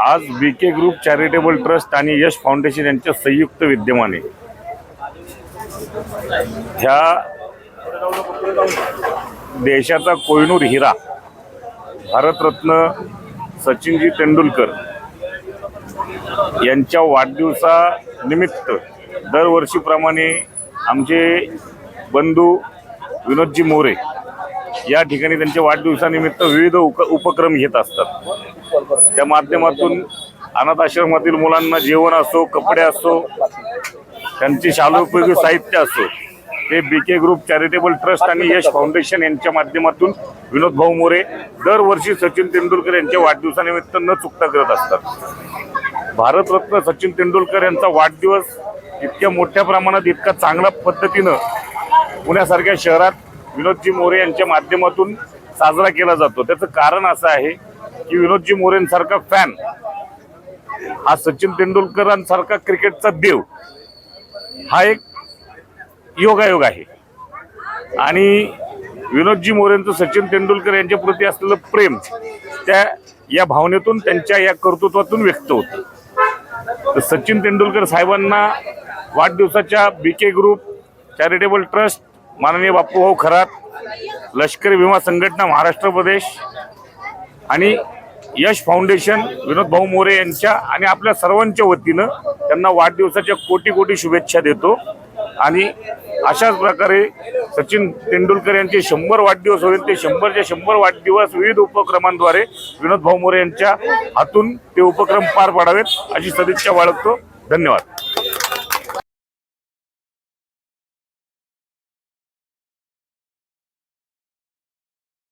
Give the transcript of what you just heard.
आज B K group charitable trust आणि Yash foundation यांच्या संयुक्त विद्यमाने ह्या देशाचा कोहिनूर हिरा भारतरत्न सचिनजी तेंडुलकर यांच्या वाढदिवसानिमित्त दरवर्षीप्रमाणे आमचे बंधू विनोदजी मोरे या ठिकाणी त्यांच्या वाढदिवसानिमित्त विविध उप उपक्रम घेत असतात. त्या माध्यमातून अनाथ आश्रमातील मुलांना जेवण असो कपडे असो त्यांचे शालोपयोगी साहित्य असो हे B K group charitable trust आणि यश फाउंडेशन यांच्या माध्यमातून विनोद भाऊ मोरे दरवर्षी सचिन तेंडुलकर यांच्या वाढदिवसानिमित्त न चुकता करत असतात. भारतरत्न सचिन तेंडुलकर यांचा वाढदिवस इतक्या मोठ्या प्रमाणात इतका चांगल्या पद्धतीनं पुण्यासारख्या शहरात विनोदजी मोरे यांच्या माध्यमातून साजरा केला जातो. त्याचं कारण असं आहे की विनोदजी मोरेंसारखा फॅन हा सचिन तेंडुलकरांसारखा क्रिकेटचा देव हा एक योगायोग आहे. आणि विनोदजी मोरेंचं सचिन तेंडुलकर यांच्या प्रती असलेलं प्रेम त्या या भावनेतून त्यांच्या या कर्तृत्वातून व्यक्त होतं. तर सचिन तेंडुलकर साहेबांना वाढदिवसाच्या B K group charitable trust माननीय बापूभाऊ खरात लष्करी विमा संघटना महाराष्ट्र प्रदेश आणि यश फाउंडेशन विनोद भाऊ मोरे यांच्या आणि आपल्या सर्वांच्या वतीनं त्यांना वाढदिवसाच्या कोटी कोटी शुभेच्छा देतो. आणि अशाच प्रकारे सचिन तेंडुलकर यांचे शंभर वाढदिवस होईल. ते शंभरच्या शंभर वाढदिवस विविध उपक्रमांद्वारे विनोद भाऊ मोरे यांच्या हातून ते उपक्रम पार पाडावेत अशी सदिच्छा बाळगतो. धन्यवाद.